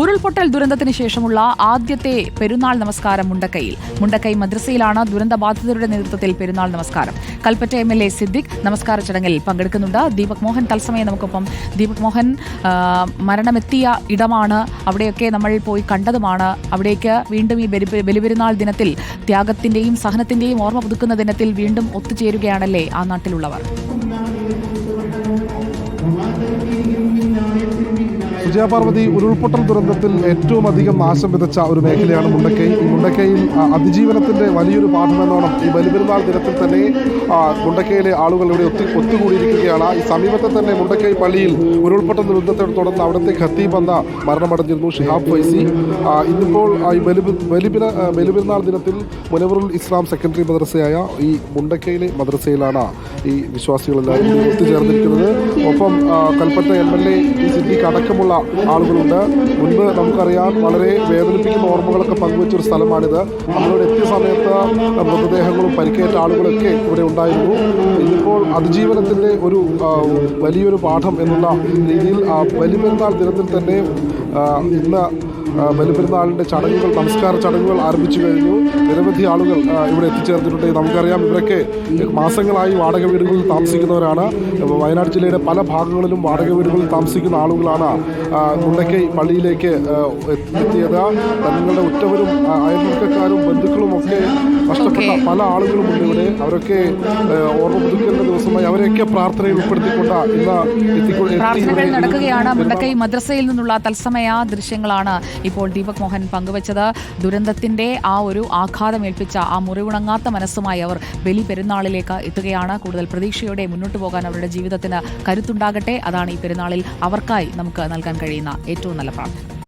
ഉരുൾപൊട്ടൽ ദുരന്തത്തിന് ശേഷമുള്ള ആദ്യത്തെ പെരുന്നാൾ നമസ്കാരം മുണ്ടക്കൈയിൽ. മുണ്ടക്കൈ മദ്രസയിലാണ് ദുരന്തബാധിതരുടെ നേതൃത്വത്തിൽ പെരുന്നാൾ നമസ്കാരം. Kalpetta M L A Siddique നമസ്കാര ചടങ്ങിൽ പങ്കെടുക്കുന്നുണ്ട്. ദീപക് മോഹൻ തത്സമയം നമുക്കൊപ്പം. ദീപക് മോഹൻ മരണമെത്തിയ ഇടമാണ്. അവിടെയൊക്കെ നമ്മൾ പോയി കണ്ടതുമാണ്. അവിടേക്ക് വീണ്ടും ഈ ബലി ബലിപെരുന്നാൾ ദിനത്തിൽ ത്യാഗത്തിന്റെയും സഹനത്തിന്റെയും ഓർമ്മ പുതുക്കുന്ന ദിനത്തിൽ വീണ്ടും ഒത്തുചേരുകയാണല്ലേ ആ നാട്ടിലുള്ളവർ? വിജയപാർവതി ഉരുൾപൊട്ടൽ ദുരന്തത്തിൽ ഏറ്റവും അധികം നാശം വിതച്ച ഒരു മേഖലയാണ് മുണ്ടക്കൈ. മുണ്ടക്കൈയിൽ അതിജീവനത്തിന്റെ വലിയൊരു പാഠമെന്നോണം ഈ ബലിപെരുന്നാൾ ദിനത്തിൽ തന്നെ മുണ്ടക്കൈയിലെ ആളുകൾ ഇവിടെ ഒത്തു ഒത്തുകൂടിയിരിക്കുകയാണ്. ഈ സമീപത്തെ തന്നെ മുണ്ടക്കൈ പള്ളിയിൽ ഉരുൾപൊട്ടൽ ദുരന്തത്തെ തുടർന്ന് അവിടുത്തെ ഖത്തീബ് എന്ന മരണമടഞ്ഞിരുന്നു ഷിഹാബ് ഫൈസി. ഇന്നിപ്പോൾ ഈ ബലി ബലിപിര ബലിപെരുന്നാൾ ദിനത്തിൽ മുനവറുൽ ഇസ്ലാം സെക്കൻഡറി മദ്രസയായ ഈ മുണ്ടക്കൈയിലെ മദ്രസയിലാണ് ഈ വിശ്വാസികളെല്ലാം ഒത്തുചേർന്നിരിക്കുന്നത്. ഒപ്പം Kalpetta M L A Siddique അടക്കമുള്ള ആളുകളുണ്ട്. മുൻപ് നമുക്കറിയാം വളരെ വേദനിപ്പിക്കുന്ന ഓർമ്മകളൊക്കെ പങ്കുവെച്ചൊരു സ്ഥലമാണിത്. നമ്മളിവിടെ എത്തിയ സമയത്ത് മൃതദേഹങ്ങളും പരിക്കേറ്റ ആളുകളൊക്കെ ഇവിടെ ഉണ്ടായിരുന്നു. ഇപ്പോൾ അതിജീവനത്തിന്റെ ഒരു വലിയൊരു പാഠം എന്നുള്ള രീതിയിൽ വലിയ ദിനത്തിൽ തന്നെ ഇന്ന് ആ, ബലിപെരുന്നാളിന്റെ ചടങ്ങുകൾ നമസ്കാര ചടങ്ങുകൾ ആരംഭിച്ചു കഴിഞ്ഞു. നിരവധി ആളുകൾ ഇവിടെ എത്തിച്ചേർന്നിട്ടുണ്ട്. നമുക്കറിയാം ഇവരൊക്കെ മാസങ്ങളായി വാടക വീടുകളിൽ താമസിക്കുന്നവരാണ്. വയനാട് ജില്ലയുടെ പല ഭാഗങ്ങളിലും വാടക വീടുകളിൽ താമസിക്കുന്ന ആളുകളാണ് മുണ്ടക്കൈ പള്ളിയിലേക്ക് എത്തിയത്. തങ്ങളുടെ ഉറ്റവരും ആ, അയൽപക്കക്കാരും ബന്ധുക്കളും ഒക്കെ നഷ്ടപ്പെട്ട പല ആളുകളും ഉണ്ട് ഇവിടെ. അവരൊക്കെ ഓർമ്മ ദിവസമായി അവരെയൊക്കെ പ്രാർത്ഥനയിൽ ഉൾപ്പെടുത്തിക്കൊണ്ട് പ്രാർത്ഥനകൾ നടക്കുകയാണ്. മുണ്ടക്കൈ മദ്രസയിൽ നിന്നുള്ള തത്സമയ ദൃശ്യങ്ങളാണ് ഇപ്പോൾ ദീപക് മോഹൻ പങ്കുവച്ചത്. ദുരന്തത്തിന്റെ ആ ഒരു ആഘാതം ഏൽപ്പിച്ച ആ മുറിവുണങ്ങാത്ത മനസ്സുമായി അവർ ബലി പെരുന്നാളിലേക്ക് എത്തുകയാണ്. കൂടുതൽ പ്രതീക്ഷയോടെ മുന്നോട്ട് പോകാൻ അവരുടെ ജീവിതത്തിന് കരുത്തുണ്ടാകട്ടെ. അതാണ് ഈ പെരുന്നാളിൽ അവർക്കായി നമുക്ക് നൽകാൻ കഴിയുന്ന ഏറ്റവും നല്ല പ്രാർത്ഥന.